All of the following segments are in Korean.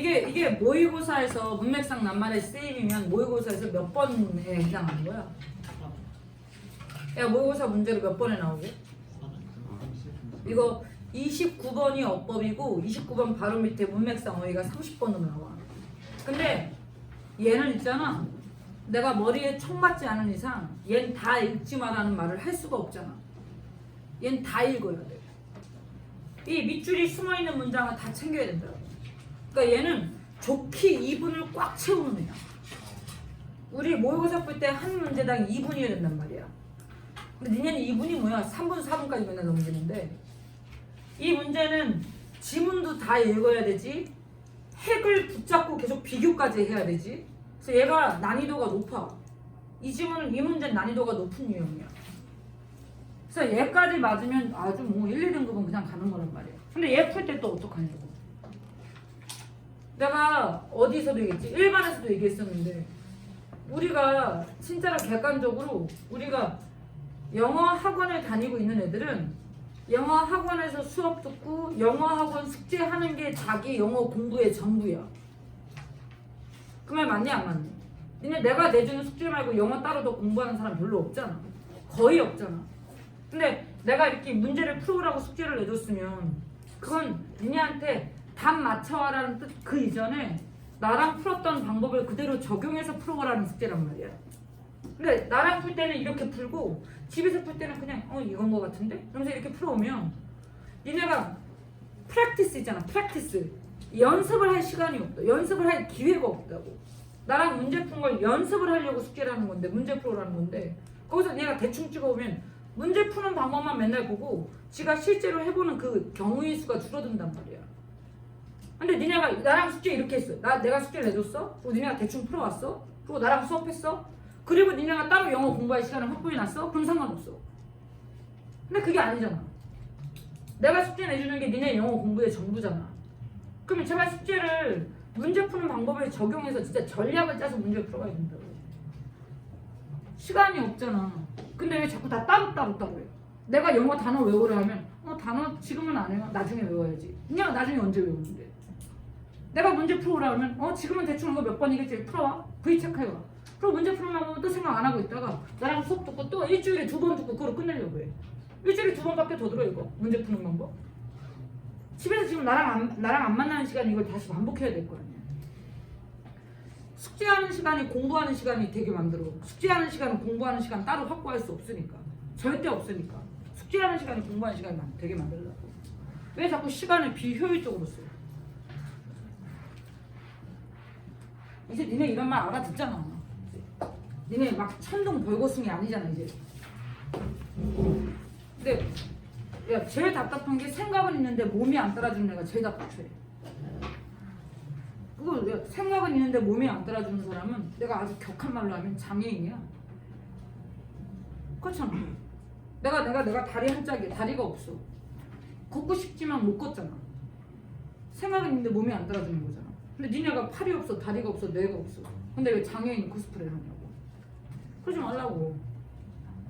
이게 이게 모의고사에서 문맥상 낱말의 쓰임이면 모의고사에서 몇 번에 해당하는 거야? 야 모의고사 문제로 몇 번에 나오게? 이거 29번이 어법이고 29번 바로 밑에 문맥상 어휘가 30번으로 나와. 근데 얘는 있잖아. 내가 머리에 총 맞지 않은 이상 얘는 다 읽지 말라는 말을 할 수가 없잖아. 얘는 다 읽어야 돼. 이 밑줄이 숨어 있는 문장을 다 챙겨야 된다고. 그러니까 얘는 좋게 2분을 꽉 채우는 애야. 우리 모의고사 볼 때 한 문제당 2분이어야 된단 말이야. 근데 니네는 2분이 뭐야? 3분, 4분까지 맨날 넘기는데 이 문제는 지문도 다 읽어야 되지 핵을 붙잡고 계속 비교까지 해야 되지 그래서 얘가 난이도가 높아 이 지문은 이 문제는 난이도가 높은 유형이야 그래서 얘까지 맞으면 아주 뭐 1, 2등급은 그냥 가는 거란 말이야 근데 얘 풀 때 또 어떡하냐고 내가 어디서도 얘기했지 일반에서도 얘기했었는데 우리가 진짜로 객관적으로 우리가 영어 학원을 다니고 있는 애들은 영어 학원에서 수업 듣고 영어 학원 숙제하는 게 자기 영어 공부의 전부야. 그 말 맞니 안 맞니? 니네 내가 내주는 숙제 말고 영어 따로 더 공부하는 사람 별로 없잖아. 거의 없잖아. 근데 내가 이렇게 문제를 풀어오라고 숙제를 내줬으면 그건 니네한테 답 맞춰와라는 뜻 그 이전에 나랑 풀었던 방법을 그대로 적용해서 풀어오라는 숙제란 말이야. 근데 나랑 풀 때는 이렇게 풀고 집에서 풀 때는 그냥 어 이건 거 같은데? 그러면서 이렇게 풀어오면 니네가 프랙티스 있잖아 프랙티스 연습을 할 시간이 없다 연습을 할 기회가 없다고 나랑 문제 푼 걸 연습을 하려고 숙제를 하는 건데 문제 풀어라는 건데 거기서 내가 대충 찍어오면 문제 푸는 방법만 맨날 보고 지가 실제로 해보는 그 경우의 수가 줄어든단 말이야 근데 니네가 나랑 숙제 이렇게 했어 나 내가 숙제를 내줬어 그리고 니네가 대충 풀어왔어 그리고 나랑 수업했어 그리고 니네가 따로 영어 공부할 시간을 확보해놨어? 그럼 상관없어. 근데 그게 아니잖아. 내가 숙제 내주는 게 니네 영어 공부의 전부잖아. 그럼 제발 숙제를 문제 푸는 방법을 적용해서 진짜 전략을 짜서 문제 풀어가야 된다고. 시간이 없잖아. 근데 왜 자꾸 다 따로따로 따로 해? 내가 영어 단어 외우려 하면 어 단어 지금은 안 해요. 나중에 외워야지. 그냥 나중에 언제 외우는데? 내가 문제 풀어오라 하면 어 지금은 대충 이거 몇 번이겠지 풀어와. V 체크해봐. 그럼 문제 풀으려고 또 생각 안 하고 있다가 나랑 수업 듣고 또 일주일에 두 번 듣고 그걸 끝내려고 해. 일주일에 두 번밖에 더 들어 이거 문제 푸는 방법. 집에서 지금 나랑 안, 나랑 안 만나는 시간 이걸 다시 반복해야 될 거 아니야. 숙제하는 시간이 공부하는 시간이 되게 만들어. 숙제하는 시간은 공부하는 시간 따로 확보할 수 없으니까. 절대 없으니까. 숙제하는 시간이 공부하는 시간이 만- 되게 만들려고. 왜 자꾸 시간을 비효율적으로 써? 이제 니네 이런 말 알아듣잖아. 니네 막 천둥 벌거숭이 아니잖아 이제. 근데 야 제일 답답한 게 생각은 있는데 몸이 안 따라주는 애가 제일 답답해. 그거 내가 생각은 있는데 몸이 안 따라주는 사람은 내가 아주 격한 말로 하면 장애인이야. 그렇잖아. 내가 내가 내가 다리 한 짝이야. 다리가 없어. 걷고 싶지만 못 걷잖아. 생각은 있는데 몸이 안 따라주는 거잖아. 근데 니네가 팔이 없어, 다리가 없어, 뇌가 없어. 근데 왜 장애인 코스프레를 하냐고. 그러지 말라고.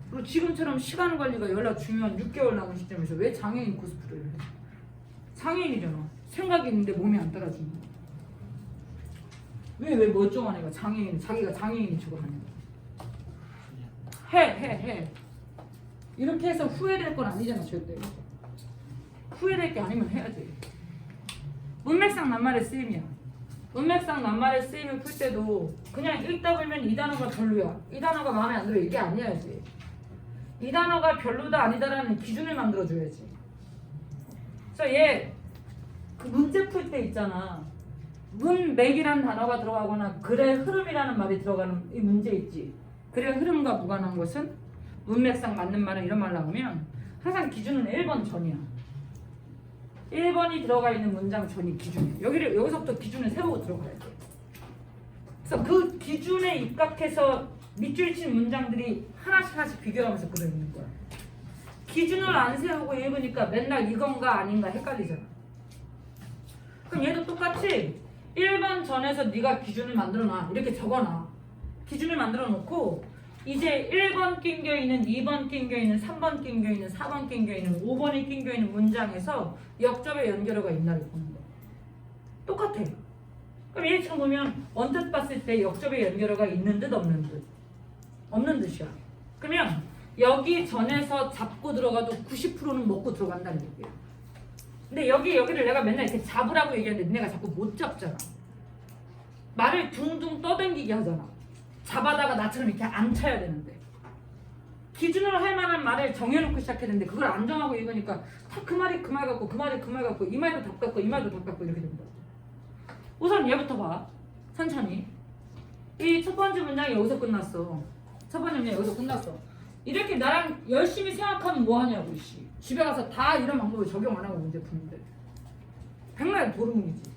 그리고 지금처럼 시간 관리가 연락 중요한 6개월 남은 시점에서 왜 장애인 코스프레를 해? 장애인이잖아. 생각이 있는데 몸이 안 따라주는 거. 왜, 왜 멀쩡한 애가 장애인, 자기가 장애인이 저거 하냐고. 해, 해, 해. 이렇게 해서 후회될 건 아니잖아, 절대. 후회될 게 아니면 해야지. 문맥상 낱말의 쓰임이야. 문맥상 낱말의 쓰임을 풀 때도 그냥 읽다 보면 이 단어가 별로야. 이 단어가 마음에 안 들어. 이게 아니야지. 이 단어가 별로다 아니다라는 기준을 만들어줘야지. 그래서 얘 그 문제 풀 때 있잖아. 문맥이라는 단어가 들어가거나 글의 흐름이라는 말이 들어가는 이 문제 있지. 글의 흐름과 무관한 것은 문맥상 맞는 말은 이런 말 나오면 항상 기준은 1번 전이야. 1번이 들어가 있는 문장 전이 기준이에요. 여기를 여기서부터 기준을 세우고 들어가야 돼. 그래서 그 기준에 입각해서 밑줄 친 문장들이 하나씩 하나씩 비교하면서 그려 있는 거야. 기준을 안 세우고 읽으니까 맨날 이건가 아닌가 헷갈리잖아. 그럼 얘도 똑같이 1번 전에서 네가 기준을 만들어 놔. 이렇게 적어 놔. 기준을 만들어 놓고 이제 1번 낑겨 있는, 2번 낑겨 있는, 3번 낑겨 있는, 4번 낑겨 있는, 5번이 낑겨 있는 문장에서 역접의 연결어가 있나를 보는 거야. 똑같아. 그럼 얘처럼 보면 언뜻 봤을 때 역접의 연결어가 있는 듯 없는 듯 없는 듯이야. 그러면 여기 전에서 잡고 들어가도 90%는 먹고 들어간다는 얘기야. 근데 여기 여기를 내가 맨날 이렇게 잡으라고 얘기하는데 니네가 자꾸 못 잡잖아. 말을 둥둥 떠당기게 하잖아. 잡아다가 나처럼 이렇게 안 차야 되는데. 기준으로 할 만한 말을 정해놓고 시작했는데 그걸 안 정하고 읽으니까 다 그 말이 그 말 같고 그 말이 그 말 같고 이 말도 답 같고 이 말도 답 같고 이렇게 된다. 우선 얘부터 봐. 천천히. 이 첫 번째 문장이 여기서 끝났어. 첫 번째 문장이 여기서 끝났어. 이렇게 나랑 열심히 생각하면 뭐 하냐고 씨. 집에 가서 다 이런 방법을 적용 안 하고 문제 푸는데. 백날 도루묵이지.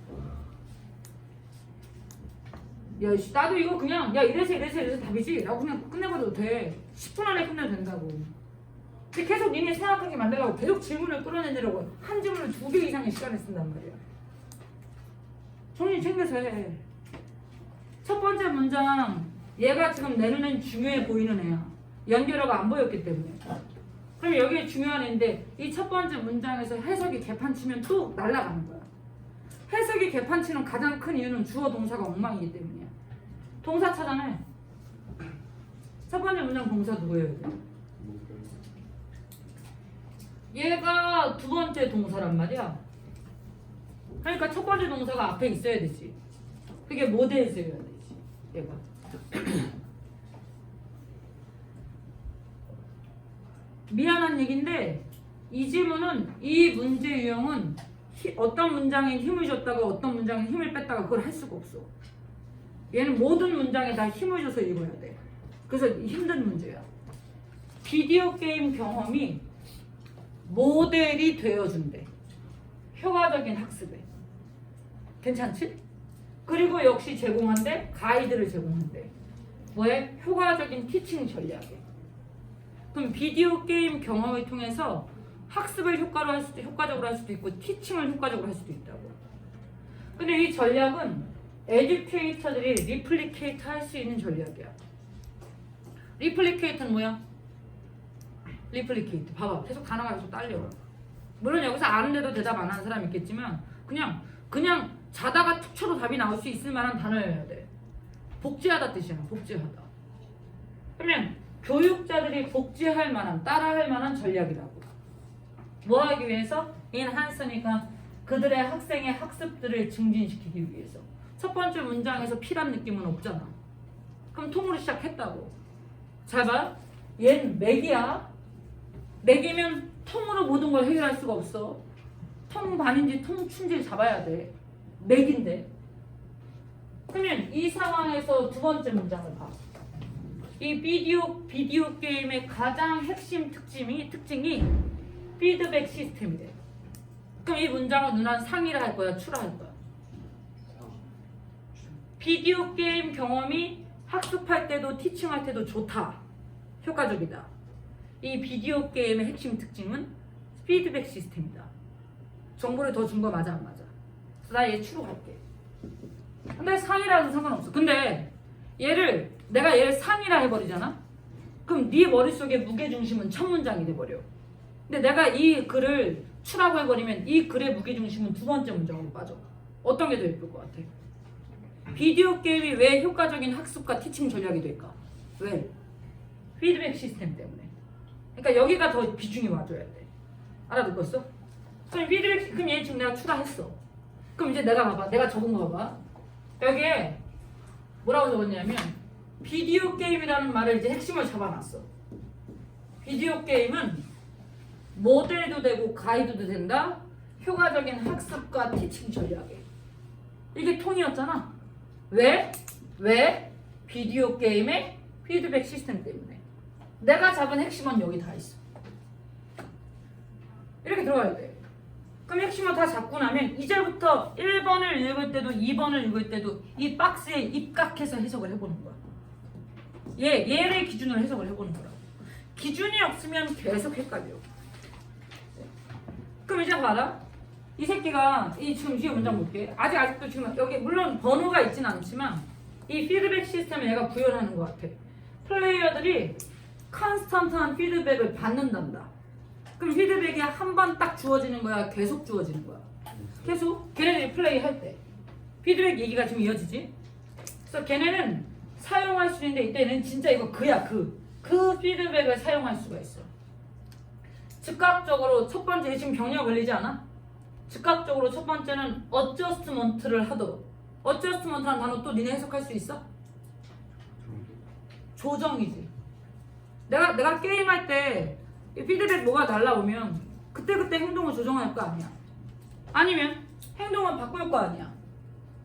야, 씨, 나도 이거 그냥 야 이래서 이래서 이래서 답이지. 라고 그냥 끝내버려도 돼. 10분 안에 끝내도 된다고. 근데 계속 니네 생각하게 만들라고 계속 질문을 끌어내느라고 한 질문을 두 개 이상의 시간을 쓴단 말이야. 정신 챙겨서 해. 첫 번째 문장 얘가 지금 내 눈엔 중요해 보이는 애야. 연결어가 안 보였기 때문에. 그럼 여기 중요한 애인데 이 첫 번째 문장에서 해석이 개판치면 또 날아가는 거야. 해석이 개판치는 가장 큰 이유는 주어 동사가 엉망이기 때문이야. 동사 찾아내. 첫 번째 문장 동사 누구예요? 얘가 두 번째 동사란 말이야. 그러니까 첫 번째 동사가 앞에 있어야 되지. 그게 모델에서여야 되지. 얘가. 미안한 얘기인데 이 질문은 이 문제 유형은 히- 어떤 문장에 힘을 줬다가 어떤 문장에 힘을 뺐다가 그걸 할 수가 없어. 얘는 모든 문장에 다 힘을 줘서 읽어야 돼. 그래서 힘든 문제야. 비디오 게임 경험이 모델이 되어준대. 효과적인 학습에. 괜찮지? 그리고 역시 제공한대 가이드를 제공한대. 뭐에? 효과적인 티칭 전략에. 그럼 비디오 게임 경험을 통해서 학습을 효과로 할 수도 효과적으로 할 수도 있고 티칭을 효과적으로 할 수도 있다고. 근데 이 전략은 에듀케이터들이 리플리케이트 할 수 있는 전략이야. 리플리케이트는 뭐야? 리플리케이트. 봐봐. 계속 단어가 계속 딸려. 물론 여기서 아는데도 대답 안 하는 사람 있겠지만 그냥 그냥 자다가 툭 쳐도 답이 나올 수 있을 만한 단어여야 돼. 복제하다 뜻이야. 복제하다. 그러면 교육자들이 복제할 만한 따라할 만한 전략이라고. 뭐 하기 위해서? 인한스니까 그들의 학생의 학습들을 증진시키기 위해서. 첫 번째 문장에서 피란 느낌은 없잖아. 그럼 통으로 시작했다고. 잘 봐. 얜 맥이야. 맥이면 통으로 모든 걸 해결할 수가 없어. 통 반인지 통 춘지를 잡아야 돼. 맥인데. 그러면 이 상황에서 두 번째 문장을 봐. 이 비디오 비디오 게임의 가장 핵심 특징이 특징이 피드백 시스템이래. 그럼 이 문장은 누난 상이라 할 거야, 추라 할 거야. 비디오 게임 경험이 학습할 때도 티칭할 때도 좋다. 효과적이다. 이 비디오 게임의 핵심 특징은 피드백 시스템이다. 정보를 더 준 거 맞아 안 맞아? 나 얘 추로 갈게. 근데 상이라도 상관없어. 근데 얘를 내가 얘를 상이라 해버리잖아. 그럼 네 머릿속에 무게 중심은 첫 문장이 돼버려. 근데 내가 이 글을 추라고 해버리면 이 글의 무게 중심은 두 번째 문장으로 빠져. 어떤 게 더 예쁠 것 같아? 비디오 게임이 왜 효과적인 학습과 티칭 전략이 될까? 왜? 피드백 시스템 때문에. 그러니까 여기가 더 비중이 와줘야 돼. 알아듣겠어? 그럼 피드백 그럼 얘 지금 내가 추가했어. 그럼 이제 내가 봐봐. 내가 적은 거 봐봐. 여기에 뭐라고 적었냐면 비디오 게임이라는 말을 이제 핵심을 잡아놨어. 비디오 게임은 모델도 되고 가이드도 된다. 효과적인 학습과 티칭 전략에. 이게 통이었잖아. 왜? 왜? 비디오 게임의 피드백 시스템 때문에. 내가 잡은 핵심은 여기 다 있어. 이렇게 들어가야 돼. 그럼 핵심을 다 잡고 나면 이제부터 1번을 읽을 때도 2번을 읽을 때도 이 박스에 입각해서 해석을 해보는 거야. 얘, 얘를 기준으로 해석을 해보는 거라고. 기준이 없으면 계속 헷갈려. 그럼 이제 봐라. 이 새끼가 이 지금 뒤에 문장 볼게. 아직 아직도 지금 여기 물론 번호가 있진 않지만 이 피드백 시스템을 얘가 구현하는 것 같아. 플레이어들이 컨스턴트한 피드백을 받는단다. 그럼 피드백이 한 번 딱 주어지는 거야? 계속 주어지는 거야? 계속? 걔네들이 플레이 할 때. 피드백 얘기가 지금 이어지지? 그래서 걔네는 사용할 수 있는데 이때는 진짜 이거 그야 그. 그 피드백을 사용할 수가 있어. 즉각적으로 첫 번째 지금 병력 걸리지 않아? 즉각적으로 첫 번째는 어저스트먼트를 하도록. 어저스트먼트라는 단어 또 니네 해석할 수 있어? 조정이지. 내가 내가 게임할 때이 피드백 뭐가 날라오면 그때 그때 행동을 조정할 거 아니야. 아니면 행동을 바꿀 거 아니야.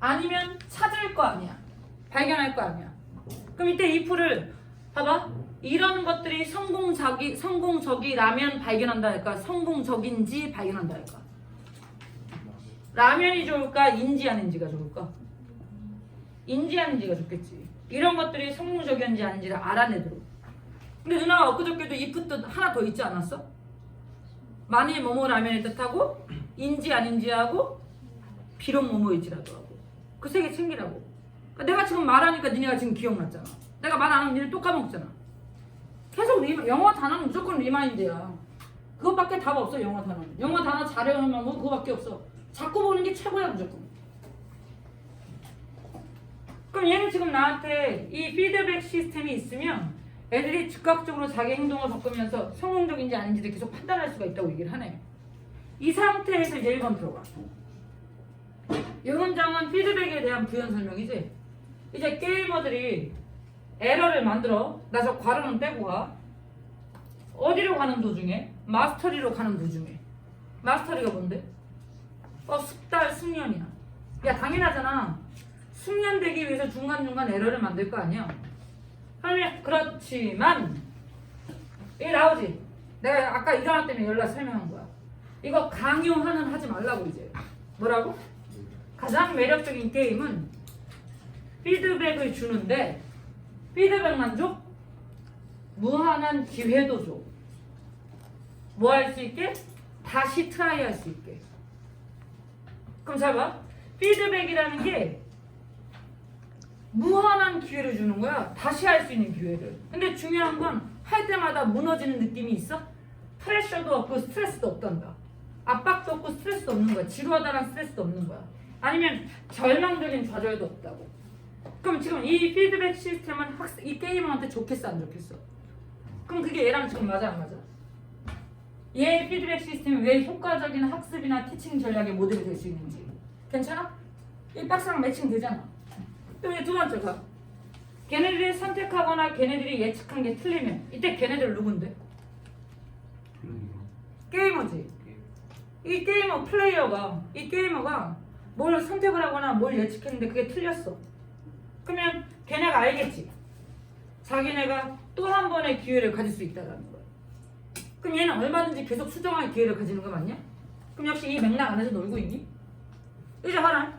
아니면 찾을 거 아니야. 발견할 거 아니야. 그럼 이때 if를 봐봐. 이런 것들이 성공적이 성공적이라면 발견한다 할까? 성공적인지 발견한다 할까? 라면이 좋을까? 인지하는지가 좋을까? 인지하는지가 좋겠지. 이런 것들이 성공적이었는지 아닌지를 알아내도록. 근데 누나가 엊그저께도 뜻 하나 더 있지 않았어? 만일 뭐뭐 라면의 뜻하고 인지 아닌지하고 비록 뭐뭐일지라도 하고 그 세 개 챙기라고. 그러니까 내가 지금 말하니까 니네가 지금 기억났잖아. 내가 말 안 하면 니네 또 까먹잖아. 계속 리, 영어 단어는 무조건 리마인드야. 그것밖에 답 없어 영어 단어는. 영어 단어 잘 외우면 뭐 그거밖에 없어. 자꾸 보는 게 최고야 무조건. 그럼 얘는 지금 나한테 이 피드백 시스템이 있으면 애들이 즉각적으로 자기 행동을 바꾸면서 성공적인지 아닌지를 계속 판단할 수가 있다고 얘기를 하네. 이 상태에서 이제 1번 들어가. 이 문장은 피드백에 대한 부연 설명이지. 이제 게이머들이 에러를 만들어. 나저 괄호는 빼고 가. 어디로 가는 도중에? 마스터리로 가는 도중에. 마스터리가 뭔데? 어, 숙달, 숙련이야. 야, 당연하잖아. 숙련되기 위해서 중간중간 에러를 만들 거 아니야? 그러면, 그렇지만, 이게 나오지? 내가 아까 일어나 때문에 연락 설명한 거야. 이거 강요하는 하지 말라고 이제. 뭐라고? 가장 매력적인 게임은 피드백을 주는데 피드백만 줘? 무한한 기회도 줘. 뭐 할 수 있게? 다시 트라이 할 수 있게. 그럼 잘 봐. 피드백이라는 게 무한한 기회를 주는 거야. 다시 할 수 있는 기회를. 근데 중요한 건 할 때마다 무너지는 느낌이 있어? 프레셔도 없고 스트레스도 없단다. 압박도 없고 스트레스도 없는 거야. 지루하다는 스트레스도 없는 거야. 아니면 절망적인 좌절도 없다고. 그럼 지금 이 피드백 시스템은 학생, 이 게이머한테 좋겠어 안 좋겠어? 그럼 그게 얘랑 지금 맞아 안 맞아? 얘의 피드백 시스템이 왜 효과적인 학습이나 티칭 전략의 모델이 될 수 있는지 괜찮아? 이 박스랑 매칭 되잖아. 그럼 이제 두 번째가 걔네들이 선택하거나 걔네들이 예측한 게 틀리면 이때 걔네들 누군데? 게이머지. 이 게이머 플레이어가 이 게이머가 뭘 선택을 하거나 뭘 예측했는데 그게 틀렸어. 그러면 걔네가 알겠지. 자기네가 또 한 번의 기회를 가질 수 있다는 거야. 그럼 얘는 얼마든지 계속 수정할 기회를 가지는 거 맞냐? 그럼 역시 이 맥락 안에서 놀고 있니? 이제 봐라.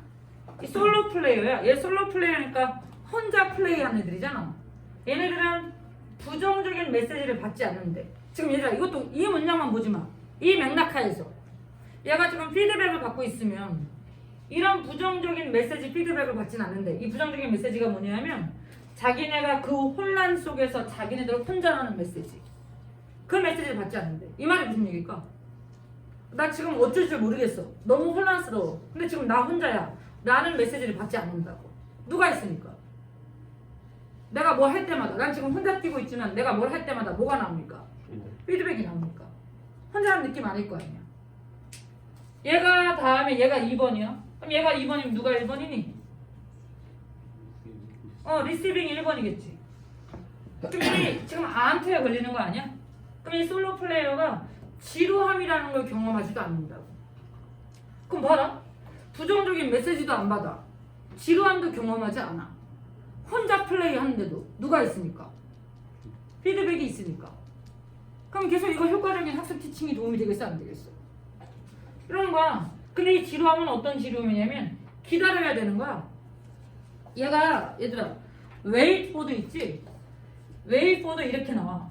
이 솔로 플레이어야. 얘 솔로 플레이어니까 혼자 플레이하는 애들이잖아. 얘네들은 부정적인 메시지를 받지 않는데 지금 얘들아 이것도 이 문장만 보지 마. 이 맥락하에서 얘가 지금 피드백을 받고 있으면 이런 부정적인 메시지 피드백을 받진 않는데 이 부정적인 메시지가 뭐냐면 자기네가 그 혼란 속에서 자기네들 혼자라는 메시지 그 메시지를 받지 않는데 이 말이 무슨 얘기일까? 나 지금 어쩔 줄 모르겠어 너무 혼란스러워 근데 지금 나 혼자야 라는 메시지를 받지 않는다고 누가 있으니까 내가 뭐할 때마다 난 지금 혼자 뛰고 있지만 내가 뭘 할 때마다 뭐가 나옵니까? 피드백이 나옵니까? 혼자라는 느낌 아닐 거 아니야 얘가 다음에 얘가 2번이야 그럼 얘가 2번이면 누가 1번이니? 어 리시빙 1번이겠지 그럼 이 지금 아한테 걸리는 거 아니야? 이 솔로 플레이어가 지루함이라는 걸 경험하지도 않는다고. 그럼 봐라. 부정적인 메시지도 안 받아. 지루함도 경험하지 않아. 혼자 플레이 하는데도 누가 있으니까? 피드백이 있으니까. 그럼 계속 이거 효과적인 학습 티칭이 도움이 되겠어 안 되겠어? 이런 거야. 근데 이 지루함은 어떤 지루함이냐면 기다려야 되는 거야. 얘가 얘들아 for도 있지? for도 이렇게 나와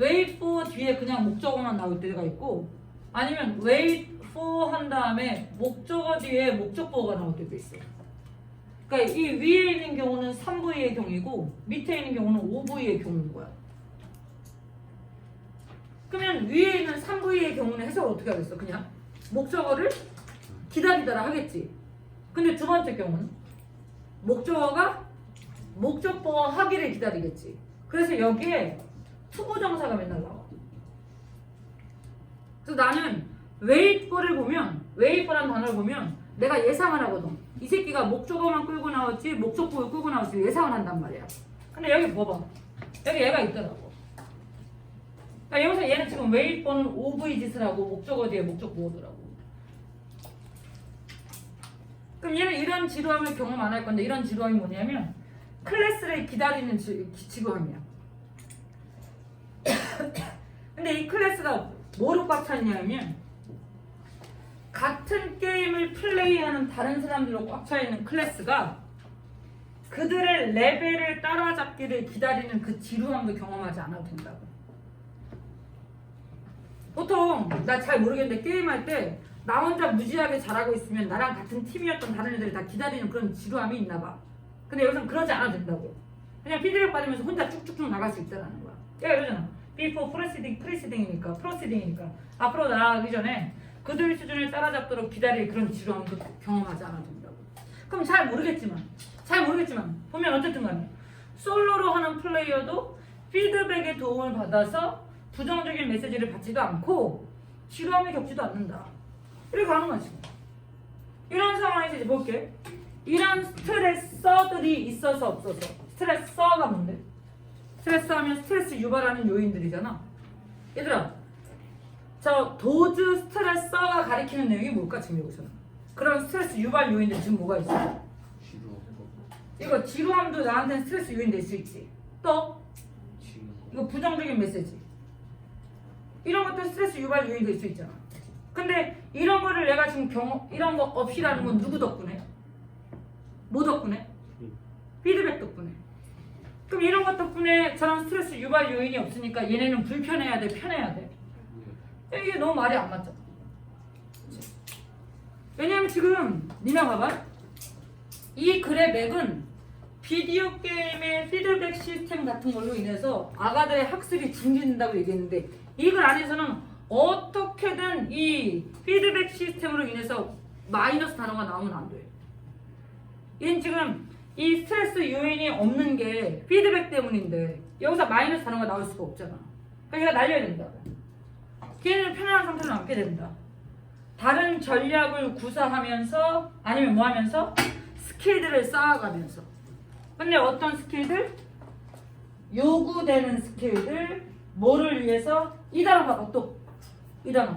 wait for 뒤에 그냥 목적어만 나올 때가 있고 아니면 wait for 한 다음에 목적어 뒤에 목적보어가 나올 때도 있어 그러니까 이 위에 있는 경우는 3부의 경우이고 밑에 있는 경우는 5부의 경우인 거야. 그러면 위에 있는 3부의 경우는 해석을 어떻게 하겠어? 그냥 목적어를 기다리다라 하겠지. 근데 두 번째 경우는 목적어가 목적보어 하기를 기다리겠지. 그래서 여기에 투부정사가 맨날 나와. 그래서 나는 웨이트를 보면 웨이트라는 단어를 보면 내가 예상을 하거든. 이 새끼가 목적어만 끌고 나왔지 목적보를 끌고 나올지 예상을 한단 말이야. 근데 여기 봐봐. 여기 얘가 있더라고. 그러니까 여기서 얘는 지금 웨이트는 오브의 짓을 하고 목적어 뒤에 목적보어더라고. 그럼 얘는 이런 지루함을 경험 안 할 건데 이런 지루함이 뭐냐면 클래스를 기다리는 지, 기- 지루함이야. 근데 이 클래스가 뭐로 꽉 찼냐면 같은 게임을 플레이하는 다른 사람들로 꽉 차 있는 클래스가 그들의 레벨을 따라잡기를 기다리는 그 지루함도 경험하지 않아도 된다고. 보통 나 잘 모르겠는데 게임할 때 나 혼자 무지하게 잘하고 있으면 나랑 같은 팀이었던 다른 애들이 다 기다리는 그런 지루함이 있나 봐. 근데 여기서는 그러지 않아도 된다고. 그냥 피드백 받으면서 혼자 쭉쭉쭉 나갈 수 있다는 거야. 얘가 이러잖아. Before proceeding, proceeding이니까, proceeding이니까 앞으로 나아가기 전에 그들 수준을 따라잡도록 기다릴 그런 지루함도 경험하지 않아도 된다고. 그럼 잘 모르겠지만, 잘 모르겠지만 보면 어쨌든 간에 솔로로 하는 플레이어도 피드백의 도움을 받아서 부정적인 메시지를 받지도 않고 지루함을 겪지도 않는다. 이렇게 가는 거지. 이런 상황에서 이제 볼게. 이런 스트레서들이 있어서 없어서 스트레서가 뭔데? 스트레스 하면 스트레스 유발하는 요인들이잖아. 얘들아, 저 도즈 스트레서가 가리키는 내용이 뭘까 지금 여기서는? 그런 스트레스 유발 요인들 지금 뭐가 있어? 이거 지루함도 나한테는 스트레스 요인 될 수 있지. 또 이거 부정적인 메시지. 이런 것도 스트레스 유발 요인 될 수 있잖아. 근데 이런 거를 내가 지금 경험 이런 거 없이라는 건 누구 덕분에? 뭐 덕분에? 피드백 덕분에. 그럼 이런 것 덕분에 저런 스트레스 유발 요인이 없으니까 얘네는 불편해야 돼, 편해야 돼. 이게 너무 말이 안 맞잖아. 왜냐면 지금 니네 봐봐. 이 글의 맥은 비디오 게임의 피드백 시스템 같은 걸로 인해서 아가들의 학습이 증진된다고 얘기했는데 이 글 안에서는 어떻게든 이 피드백 시스템으로 인해서 마이너스 단어가 나오면 안 돼. 얘는 지금 이 스트레스 요인이 없는 게 피드백 때문인데 여기서 마이너스 단어가 나올 수가 없잖아. 그러니까 얘가 날려야 된다. 걔는 편안한 상태로 남게 된다. 다른 전략을 구사하면서 아니면 뭐 하면서 스킬들을 쌓아가면서 근데 어떤 스킬들? 요구되는 스킬들 뭐를 위해서 이 단어 봐봐 또 이 단어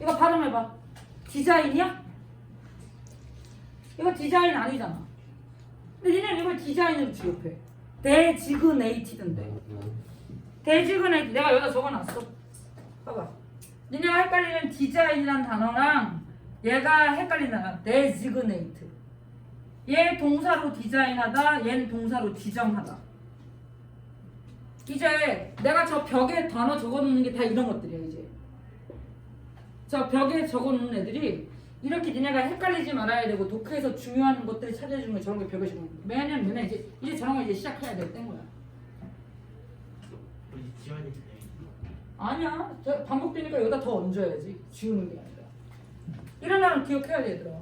이거 발음해봐 디자인이야? 이거 디자인 아니잖아 근데 니네 이걸 디자인으로 취급해. 데지그네이티드인데. 데지그네이트 내가 여기다 적어놨어. 봐봐. 니네가 헷갈리는 디자인이란 단어랑 얘가 헷갈린다. 데지그네이트. 얘 동사로 디자인하다 얘는 동사로 지정하다. 이제 내가 저 벽에 단어 적어놓는 게 다 이런 것들이야 이제. 저 벽에 적어놓는 애들이 이렇게 니네가 헷갈리지 말아야 되고 독해에서 중요한 것들을 찾아주는 거 저런 게 벽에 거야 매년 매년 이제 이제 저런 거 이제 시작해야 될 거야 우리 지원이 돼. 아니야. 저 반복되니까 여기다 더 얹어야지. 지우는 게 아니라. 이런 단어 기억해야 돼, 얘들아.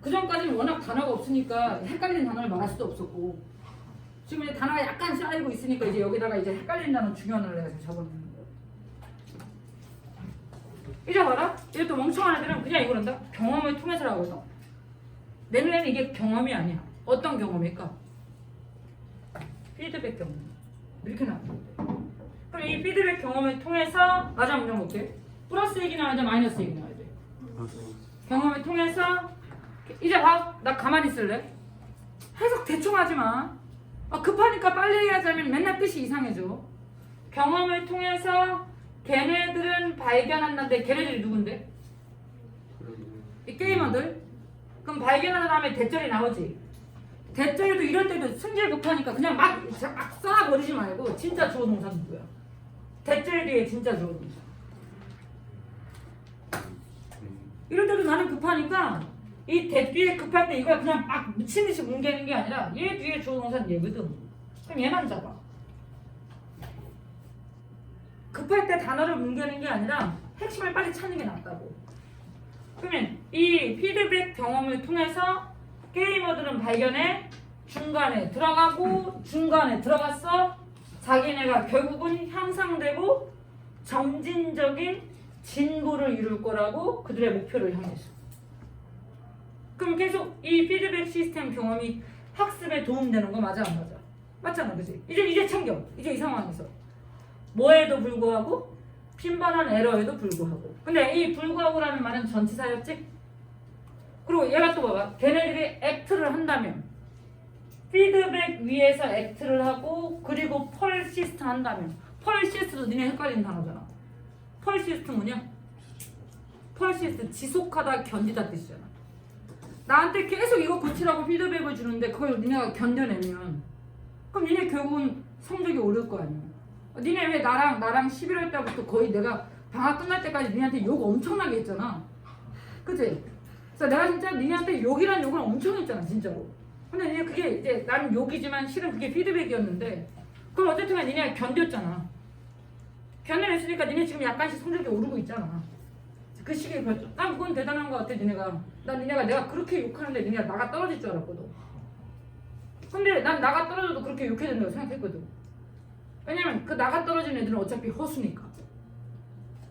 그 전까지는 워낙 단어가 없으니까 헷갈리는 단어를 말할 수도 없었고 지금 이제 단어가 약간 쌓이고 있으니까 이제 여기다가 이제 헷갈리는 단어 중요한 단어를 내가 지금 거야. 이제 봐라. 이제 또 멍청한 애들은 그냥 이거란다. 경험을 통해서 하거든. 내 눈에는 이게 경험이 아니야. 어떤 경험일까? 피드백 경험. 이렇게 나왔는데. 그럼 이 피드백 경험을 통해서 마지막 문장 볼게. 플러스 얘기 나와야 돼, 마이너스 얘기 나와야 돼. 경험을 통해서 이제 봐, 나 가만히 있을래. 해석 대충 하지 마. 아, 급하니까 빨리 얘기하자면 맨날 뜻이 이상해져. 경험을 통해서 걔네들은 발견한다는데 걔네들이 누군데? 이 게이머들. 그럼 발견한 다음에 대절이 나오지. 대절도 이럴 때도 승질 급하니까 그냥 막, 막 쏴버리지 말고 진짜 주어 동사는 누구야? 대절 뒤에 진짜 주어 동사. 이럴 때도 나는 급하니까 이 대 뒤에 급할 때 이걸 그냥 막 미친 듯이 뭉개는 게 아니라 얘 뒤에 주어 동사는 얘거든. 그럼 얘만 잡아. 급할 때 단어를 뭉개는 게 아니라 핵심을 빨리 찾는 게 낫다고. 그러면 이 피드백 경험을 통해서 게이머들은 발견해 중간에 들어가고 중간에 들어갔어 자기네가 결국은 향상되고 점진적인 진보를 이룰 거라고 그들의 목표를 향해서 그럼 계속 이 피드백 시스템 경험이 학습에 도움되는 거 맞아 안 맞아? 맞잖아 그지? 이제 이제 챙겨 이제 이 상황에서 뭐에도 불구하고 빈번한 에러에도 불구하고. 근데 이 불구하고라는 말은 전치사였지? 그리고 얘가 또 봐봐. 걔네들이 액트를 한다면 피드백 위에서 액트를 하고 그리고 펄시스트 한다면 펄시스트도 니네 헷갈리는 단어잖아. 펄시스트 뭐냐? 펄시스트 지속하다 견디다 뜻이잖아. 나한테 계속 이거 고치라고 피드백을 주는데 그걸 니네가 견뎌내면 그럼 니네 결국은 성적이 오를 거 아니야 니네 왜 나랑 나랑 11월 달부터 거의 내가 방학 끝날 때까지 니네한테 욕 엄청나게 했잖아. 그치? 그래서 내가 진짜 니네한테 욕이란 욕을 엄청 했잖아 진짜로. 근데 니네 그게 이제 나는 욕이지만 실은 그게 피드백이었는데 그걸 어쨌든 간에 니네가 견뎠잖아. 견뎌냈으니까 니네 지금 약간씩 성적이 오르고 있잖아. 그 시기에 그랬죠 난 그건 대단한 것 같아 니네가. 난 니네가 내가 그렇게 욕하는데 니네가 나가 떨어질 줄 알았거든. 근데 난 나가 떨어져도 그렇게 욕해야 된다고 생각했거든 왜냐면 그 나가 떨어진 애들은 어차피 허수니까.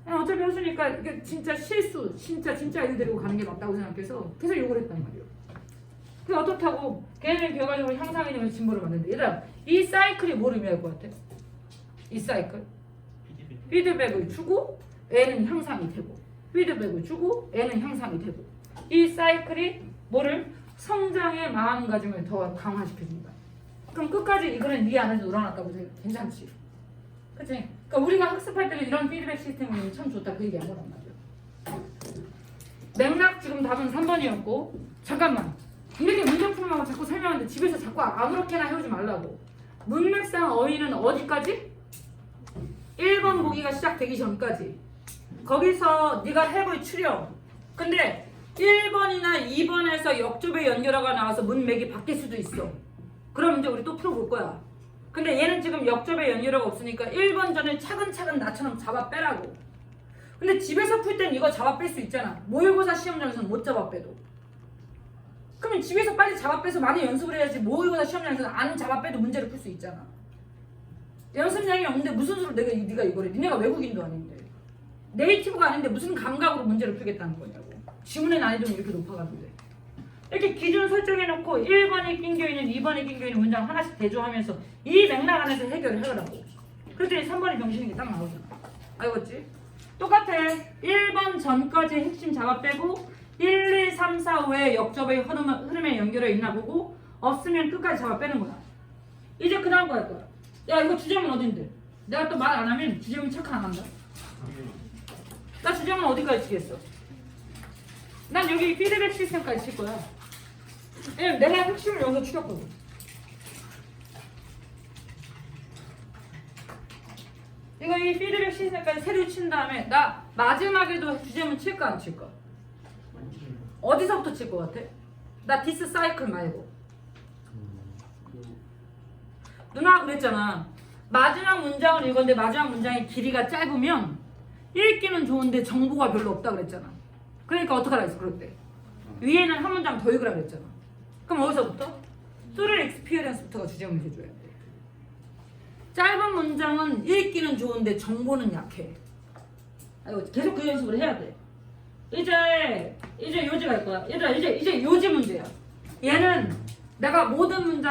어차피 허수니까 진짜 실수 진짜 진짜 애들 데리고 가는 게 맞다고 생각해서 계속 욕을 했단 말이에요. 그 어떻다고 걔네는 결과적으로 향상이냐면 진보를 만드는데 얘들아 이 사이클이 뭘 의미할 것 같아? 이 사이클? 피드백을 주고 애는 향상이 되고 피드백을 주고 애는 향상이 되고. 이 사이클이 뭐를? 성장의 마음가짐을 더 강화시켜준다. 그럼 끝까지 이거는 네 안에서 놀아놨다고 해도 괜찮지. 그치? 그러니까 우리가 학습할 때는 이런 피드백 시스템이 참 좋다 그 얘기 한 거란 말이야. 맥락 지금 답은 3번이었고 잠깐만 이렇게 문제 풀면 자꾸 설명하는데 집에서 자꾸 아무렇게나 해오지 말라고 문맥상 어휘는 어디까지? 1번 보기가 시작되기 전까지 거기서 네가 해볼 추려 근데 1번이나 2번에서 역접의 연결어가 나와서 문맥이 바뀔 수도 있어 그럼 이제 우리 또 풀어볼 거야. 근데 얘는 지금 역접의 연결어가 없으니까 1번 전을 차근차근 나처럼 잡아 빼라고. 근데 집에서 풀 땐 이거 잡아 뺄 수 있잖아. 모의고사 시험장에서는 못 잡아 빼도. 그러면 집에서 빨리 잡아 빼서 많이 연습을 해야지 모의고사 시험장에서는 안 잡아 빼도 문제를 풀 수 있잖아. 연습량이 없는데 무슨 수로 내가 이- 네가 이거를 니네가 외국인도 아닌데. 네이티브가 아닌데 무슨 감각으로 문제를 풀겠다는 거냐고. 지문의 난이도는 이렇게 높아가는데 이렇게 기준 설정해놓고 1번이 낀겨있는 2번이 낀겨있는 문장 하나씩 대조하면서 이 맥락 안에서 해결을 해라고 그랬더니 3번이 병신인 게딱 나오잖아 알겠지? 똑같아 1번 전까지 핵심 잡아 빼고 1, 2, 3, 4, 5의 역접의 흐름, 흐름에 연결해 있나 보고 없으면 끝까지 잡아 빼는 거야 이제 그 다음 거 할 거야 야 이거 주제문 어딘데? 내가 또 말 안 하면 주제문 체크 안 한다 나 주제문 어디까지 치겠어? 난 여기 피드백 시스템까지 칠 거야. 왜냐면 내가 핵심을 여기서 추렸거든. 이거 이 피드백 시스템까지 새로 친 다음에 나 마지막에도 주제문 칠까 안 칠까? 어디서부터 칠 것 같아? 나 디스 사이클 말고. 누나가 그랬잖아. 마지막 문장을 읽었는데 마지막 문장의 길이가 짧으면 읽기는 좋은데 정보가 별로 없다 그랬잖아. 그러니까 어떡하라 했어 그럴 때. 위에는 한 문장 더 읽으라 그랬잖아. 그럼 어디서부터? 스토리 익스피리언스부터가 주제문을 해줘야 돼. 짧은 문장은 읽기는 좋은데 정보는 약해. 아이고 계속 그 연습을 해야 돼. 이제 이제 요지 갈 거야. 얘들아 이제 이제 요지 문제야. 얘는 내가 모든 문장